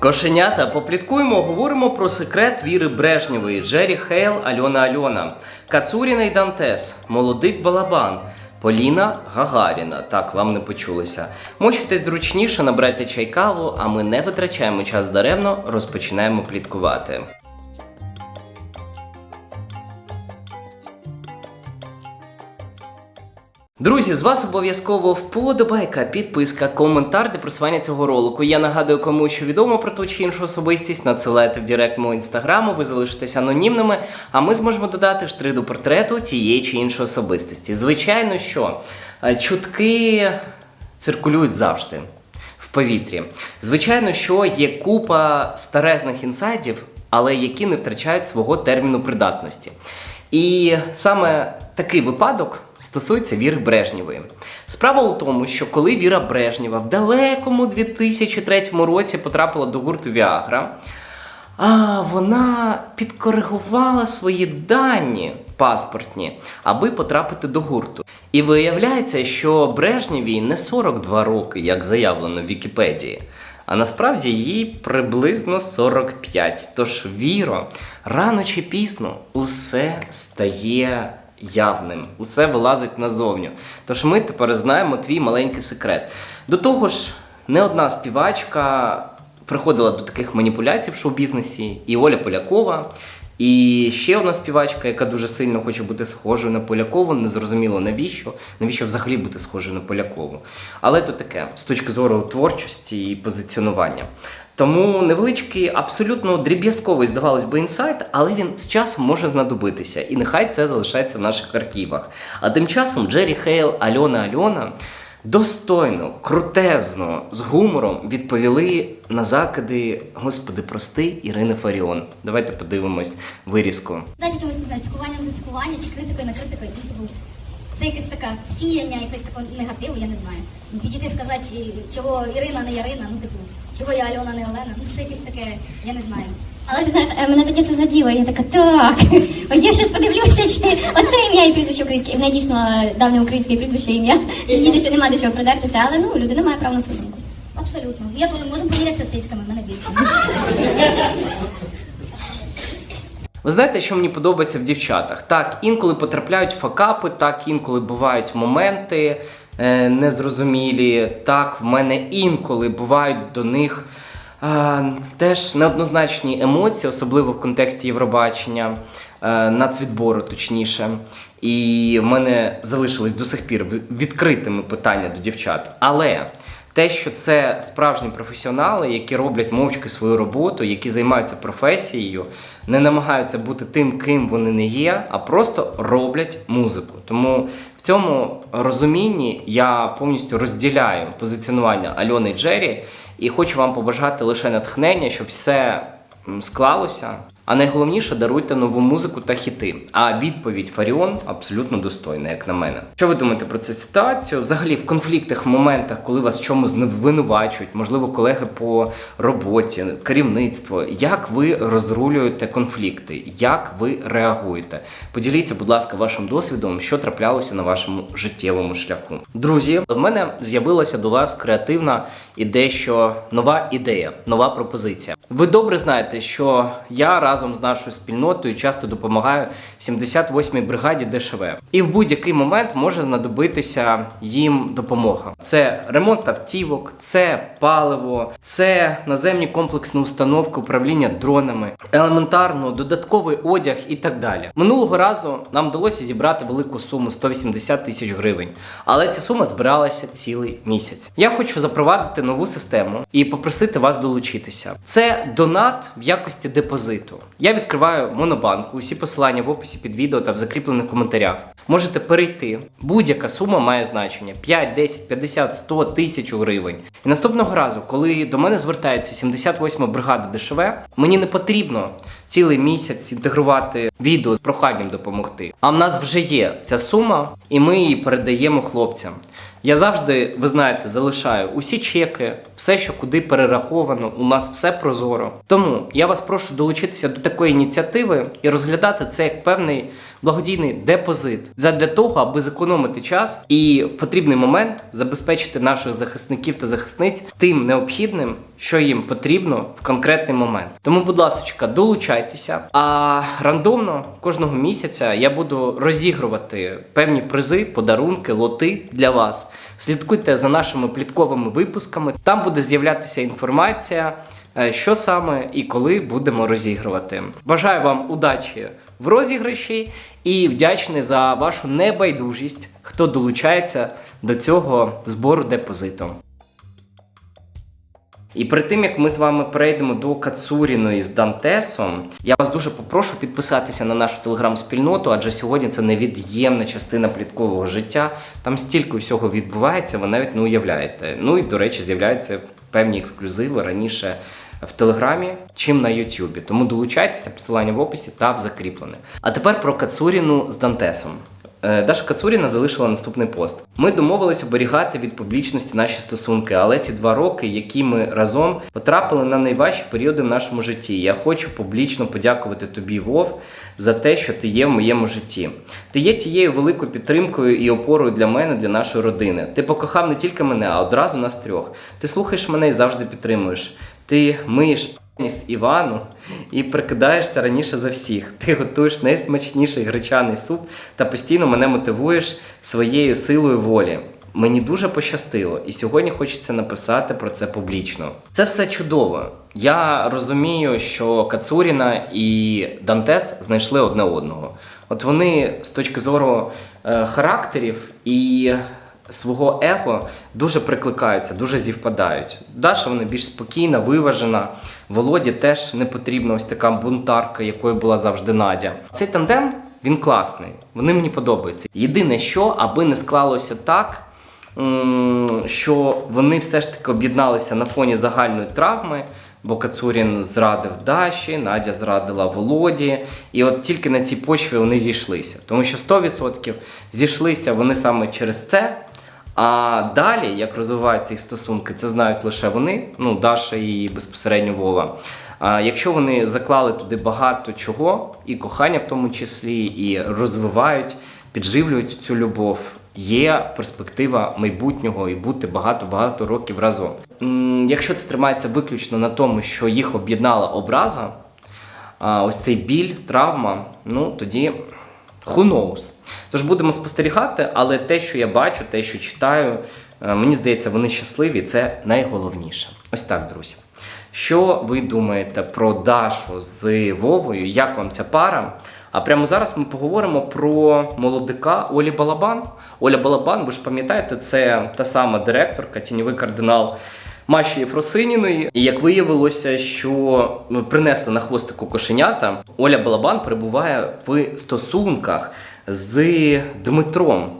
Кошенята, попліткуємо, говоримо про секрет Віри Брежнєвої, Джері Хейл, Альона Альона, Кацуріна і Дантес, Молодик Балабан, Поліна Гагаріна. Так, вам не почулося. Мочитесь зручніше, набирайте чай каву, а ми не витрачаємо час даремно, розпочинаємо пліткувати. Друзі, з вас обов'язково вподобайка, підписка, коментар для просування цього ролику. Я нагадую, кому що відомо про ту чи іншу особистість, надсилайте в директ мого інстаграму, ви залишитесь анонімними, а ми зможемо додати штри до портрету цієї чи іншої особистості. Звичайно, що е, чутки циркулюють завжди в повітрі. Звичайно, що є купа старезних інсайдів, але які не втрачають свого терміну придатності. І саме такий випадок стосується Віри Брежнєвої. Справа у тому, що коли Віра Брежнєва в далекому 2003 році потрапила до гурту Віагра, а вона підкоригувала свої дані паспортні, аби потрапити до гурту. І виявляється, що Брежнєвій не 42 роки, як заявлено в Вікіпедії. А насправді їй приблизно 45. Тож віро, рано чи пізно усе стає явним, усе вилазить назовню. Тож ми тепер знаємо твій маленький секрет. До того ж, не одна співачка приходила до таких маніпуляцій в шоу-бізнесі, і Оля Полякова. І ще одна співачка, яка дуже сильно хоче бути схожою на Полякову, незрозуміло навіщо, навіщо взагалі бути схожою на Полякову. Але то таке з точки зору творчості і позиціонування. Тому невеличкий, абсолютно дріб'язковий, здавалось би, інсайт, але він з часом може знадобитися. І нехай це залишається в наших архівах. А тим часом Джері Хейл, Альона Альона достойно, крутезно, з гумором відповіли на закиди Господи, прости Ірини Фаріон. Давайте подивимось вирізку. Дати якимось не знаю, за цькування чи критикою на критикою. Ну, типу, це якесь таке сіяння, якось такого негативу, я не знаю. Ну, Підійти сказати, чого Ірина не Ярина, ну типу, чого я Альона не Олена. Ну це якесь таке, я не знаю. Але ти знаєш, е, мене тоді це заділо. Я така, так, я щас подивлюся, чи оце ім'я і прізвище українське. В неї дійсно давне українське прізвище ім'я. Ні до чого немає до чого придертися, але ну людина має право на свою думку. Абсолютно. Я теж можемо помірятися цицьками, в мене більше. Ви знаєте, що мені подобається в дівчатах? Так, інколи потрапляють факапи, так, інколи бувають моменти е, незрозумілі. Так, в мене інколи бувають до них е, теж неоднозначні емоції, особливо в контексті Євробачення, е, нацвідбору, точніше. І в мене залишились до сих пір відкритими питання до дівчат. Але те, що це справжні професіонали, які роблять мовчки свою роботу, які займаються професією, не намагаються бути тим, ким вони не є, а просто роблять музику. Тому в цьому розумінні я повністю розділяю позиціонування Альони і Джері і хочу вам побажати лише натхнення, щоб все склалося. А найголовніше даруйте нову музику та хіти. А відповідь Фаріон абсолютно достойна, як на мене. Що ви думаєте про цю ситуацію? Взагалі, в конфліктних моментах, коли вас чомусь звинувачують, можливо, колеги по роботі, керівництво, як ви розрулюєте конфлікти, як ви реагуєте? Поділіться, будь ласка, вашим досвідом, що траплялося на вашому життєвому шляху. Друзі, в мене з'явилася до вас креативна і дещо нова ідея, нова пропозиція. Ви добре знаєте, що я разом з нашою спільнотою часто допомагаю 78-й бригаді ДШВ. І в будь-який момент може знадобитися їм допомога. Це ремонт автівок, це паливо, це наземні комплексні установки управління дронами, елементарно додатковий одяг і так далі. Минулого разу нам вдалося зібрати велику суму 180 тисяч гривень, але ця сума збиралася цілий місяць. Я хочу запровадити нову систему і попросити вас долучитися. Це донат в якості депозиту. Я відкриваю монобанку. Усі посилання в описі під відео та в закріплених коментарях. Можете перейти. Будь-яка сума має значення: 5, 10, 50, 100, тисячу гривень. І наступного разу, коли до мене звертається 78 бригада ДШВ, мені не потрібно цілий місяць інтегрувати відео з проханням допомогти. А в нас вже є ця сума, і ми її передаємо хлопцям. Я завжди, ви знаєте, залишаю усі чеки, все, що куди перераховано, у нас все прозоро. Тому я вас прошу долучитися до такої ініціативи і розглядати це як певний благодійний депозит для того, аби зекономити час і в потрібний момент забезпечити наших захисників та захисниць тим необхідним, що їм потрібно в конкретний момент. Тому, будь ласка, долучайтеся. А рандомно кожного місяця я буду розігрувати певні призи, подарунки, лоти для вас. Слідкуйте за нашими плітковими випусками. Там буде з'являтися інформація, що саме і коли будемо розігрувати. Бажаю вам удачі в розіграші і вдячний за вашу небайдужість, хто долучається до цього збору депозиту. І перед тим як ми з вами перейдемо до Кацуріної з Дантесом, я вас дуже попрошу підписатися на нашу телеграм-спільноту, адже сьогодні це невід'ємна частина пліткового життя. Там стільки всього відбувається, ви навіть не уявляєте. Ну і до речі, з'являються певні ексклюзиви раніше в Телеграмі, чим на Ютубі. Тому долучайтеся, посилання в описі та в закріплене. А тепер про Кацуріну з Дантесом. Е, Даша Кацуріна залишила наступний пост. Ми домовились оберігати від публічності наші стосунки, але ці два роки, які ми разом потрапили на найважчі періоди в нашому житті. Я хочу публічно подякувати тобі, Вов, за те, що ти є в моєму житті. Ти є тією великою підтримкою і опорою для мене, для нашої родини. Ти покохав не тільки мене, а одразу нас трьох. Ти слухаєш мене і завжди підтримуєш. Ти миєш з Івану і прикидаєшся раніше за всіх. Ти готуєш найсмачніший гречаний суп та постійно мене мотивуєш своєю силою волі. Мені дуже пощастило, і сьогодні хочеться написати про це публічно. Це все чудово. Я розумію, що Кацуріна і Дантес знайшли одне одного. От вони з точки зору е, характерів і свого его дуже прикликаються, дуже зівпадають. Даша вона більш спокійна, виважена. Володі теж не потрібна ось така бунтарка, якою була завжди Надя. Цей тандем він класний, вони мені подобаються. Єдине, що аби не склалося так, що вони все ж таки об'єдналися на фоні загальної травми. Бо Кацурін зрадив Даші, Надя зрадила Володі. І от тільки на цій почві вони зійшлися. Тому що 100% зійшлися вони саме через це. А далі, як розвиваються їх стосунки, це знають лише вони, ну, Даша і безпосередньо Вова. А якщо вони заклали туди багато чого, і кохання в тому числі, і розвивають, підживлюють цю любов, є перспектива майбутнього і бути багато-багато років разом. Якщо це тримається виключно на тому, що їх об'єднала образа, ось цей біль, травма, ну тоді who knows. Тож будемо спостерігати, але те, що я бачу, те, що читаю, е, мені здається, вони щасливі, це найголовніше. Ось так, друзі. Що ви думаєте про Дашу з Вовою? Як вам ця пара? А прямо зараз ми поговоримо про молодика Олі Балабан. Оля Балабан, ви ж пам'ятаєте, це та сама директорка, тіньовий кардинал Маші Єфросиніної. І як виявилося, що ну, принесли на хвостику кошенята, Оля Балабан перебуває в стосунках з Дмитром.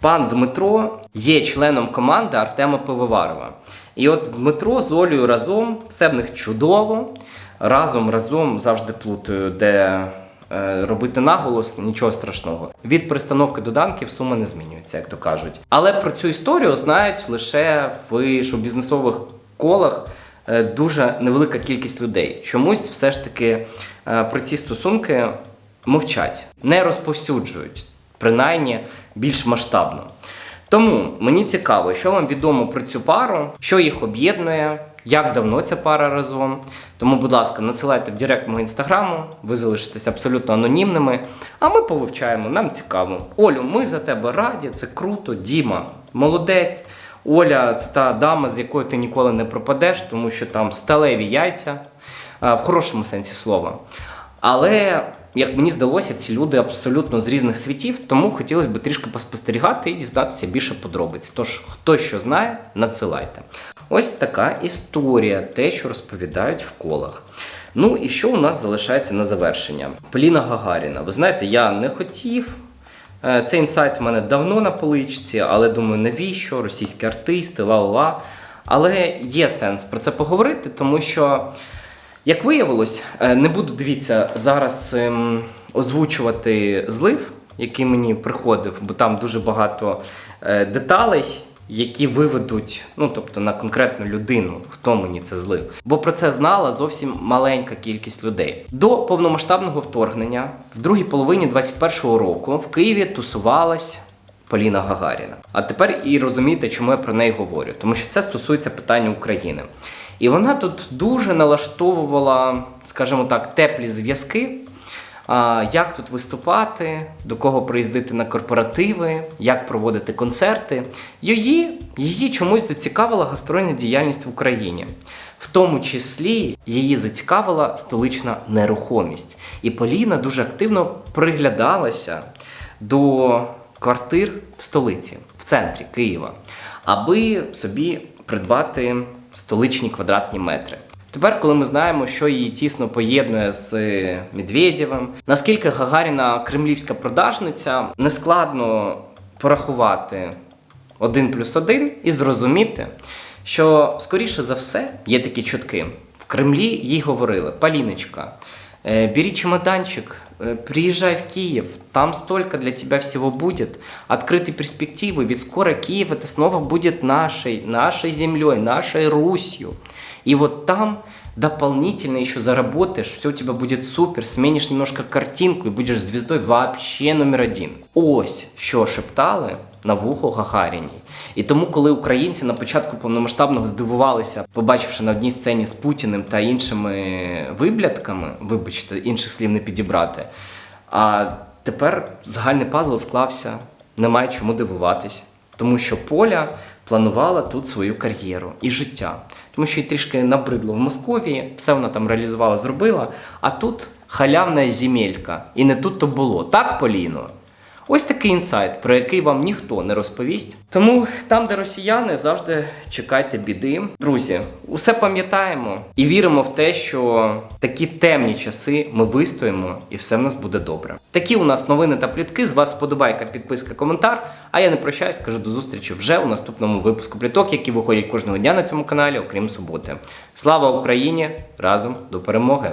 Пан Дмитро є членом команди Артема Пивоварова. І от Дмитро з Олею разом, все в них чудово. Разом, разом завжди плутаю, де робити наголос, нічого страшного. Від пристановки доданків сума не змінюється, як то кажуть. Але про цю історію знають лише в шоу-бізнесових колах е, дуже невелика кількість людей. Чомусь все ж таки е, про ці стосунки мовчать, не розповсюджують, принаймні більш масштабно. Тому мені цікаво, що вам відомо про цю пару, що їх об'єднує, як давно ця пара разом. Тому, будь ласка, надсилайте в директ мого інстаграму, ви залишитесь абсолютно анонімними. А ми повивчаємо, нам цікаво. Олю, ми за тебе раді, це круто. Діма, молодець. Оля, це та дама, з якою ти ніколи не пропадеш, тому що там сталеві яйця, в хорошому сенсі слова. Але, як мені здалося, ці люди абсолютно з різних світів, тому хотілося б трішки поспостерігати і дізнатися більше подробиць. Тож, хто що знає, надсилайте. Ось така історія, те, що розповідають в колах. Ну і що у нас залишається на завершення? Поліна Гагаріна. Ви знаєте, я не хотів. Е, Цей інсайт в мене давно на поличці, але думаю, навіщо? Російські артисти, ла-ла-ла. Але є сенс про це поговорити, тому що, як виявилось, е, не буду дивіться зараз ем, озвучувати злив, який мені приходив, бо там дуже багато е, деталей які виведуть, ну тобто на конкретну людину, хто мені це злив. Бо про це знала зовсім маленька кількість людей. До повномасштабного вторгнення, в другій половині 21-го року, в Києві тусувалась Поліна Гагаріна. А тепер і розумієте, чому я про неї говорю, тому що це стосується питання України. І вона тут дуже налаштовувала, скажімо так, теплі зв'язки. Як тут виступати, до кого приїздити на корпоративи, як проводити концерти. Її, її чомусь зацікавила гастрольна діяльність в Україні. В тому числі її зацікавила столична нерухомість. І Поліна дуже активно приглядалася до квартир в столиці, в центрі Києва, аби собі придбати столичні квадратні метри. Тепер, коли ми знаємо, що її тісно поєднує з е, Медведєвим, наскільки Гагаріна кремлівська продажниця, нескладно порахувати один плюс один і зрозуміти, що скоріше за все є такі чутки. В Кремлі їй говорили: Поліночка, э, бери чемоданчик, э, приезжай в Киев, там столько для тебя всего будет, открытой перспективы, ведь скоро Киев это снова будет нашей, нашей землей, нашей Русью. И вот там дополнительно еще заработаешь, все у тебя будет супер, сменишь немножко картинку и будешь звездой вообще номер один. Ось що шептали на вухо Гагаріні. І тому, коли українці на початку повномасштабного здивувалися, побачивши на одній сцені з Путіним та іншими виблядками, вибачте, інших слів не підібрати. А тепер загальний пазл склався, немає чому дивуватись, тому що Поля планувала тут свою кар'єру і життя. Тому що їй трішки набридло в Московії, все вона там реалізувала, зробила, а тут халявна земелька. І не тут то було. Так, Поліно? Ось такий інсайт, про який вам ніхто не розповість. Тому там, де росіяни, завжди чекайте біди. Друзі, усе пам'ятаємо і віримо в те, що такі темні часи ми вистоїмо і все в нас буде добре. Такі у нас новини та плітки. З вас сподобайка, підписка, коментар. А я не прощаюсь, кажу до зустрічі вже у наступному випуску пліток, які виходять кожного дня на цьому каналі, окрім суботи. Слава Україні! Разом до перемоги!